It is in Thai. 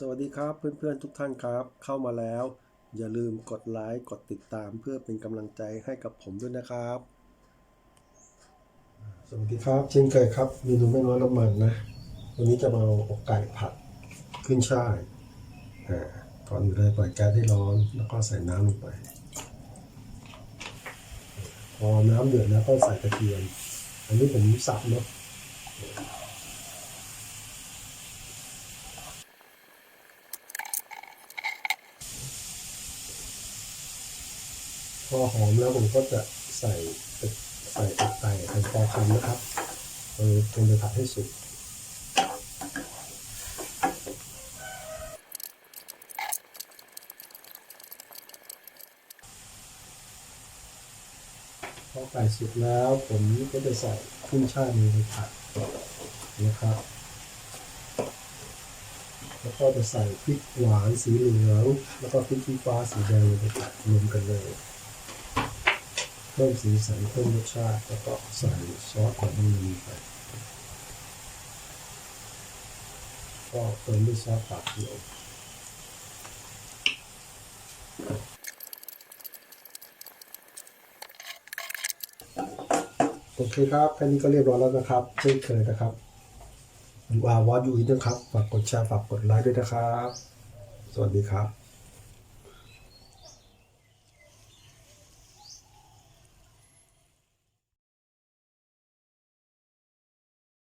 สวัสดีครับเพื่อนๆทุกท่านครับ เข้ามาแล้ว อย่าลืมกดไลค์กดติดตามเพื่อเป็นกำลังใจให้กับผมด้วยนะครับ สวัสดีครับเช่นเคยครับเมนูไม่น้อยน้ำมันนะ วันนี้จะมาเอาอกไก่ผัดขึ้นช่ายก่อนอื่นเลยปล่อยแก๊สให้ร้อนแล้วก็ใส่น้ำลงไป พอน้ำเดือดแล้วก็ใส่กระเทียม อันนี้ผมสับเนาะ พอหอมแล้วผมก็จะใส่ใส่อกไก่เป็นพอคำนะครับเออจนไปผัดให้สุกพอไก่สุกแล้วผมก็จะใส่ขึ้นช่ายในผัดนะครับ แล้วก็จะใส่พริกหวานสีเหลืองแล้วก็พริกชี้ฟ้าสีแดงลงไปผัดรวมกันเลย เพิ่มสีสันเพิ่มรสชาติแล้วก็ใส่ซอสของมันลงไปก็เติมด้วยซอสปลาเขียวโอเคครับแค่นี้ก็เรียบร้อยแล้วนะครับเช่นเคยนะครับอยู่อาวอดอยู่อีกนะครับ ฝากกดแชร์ ฝากกดไลค์ด้วยนะครับ สวัสดีครับ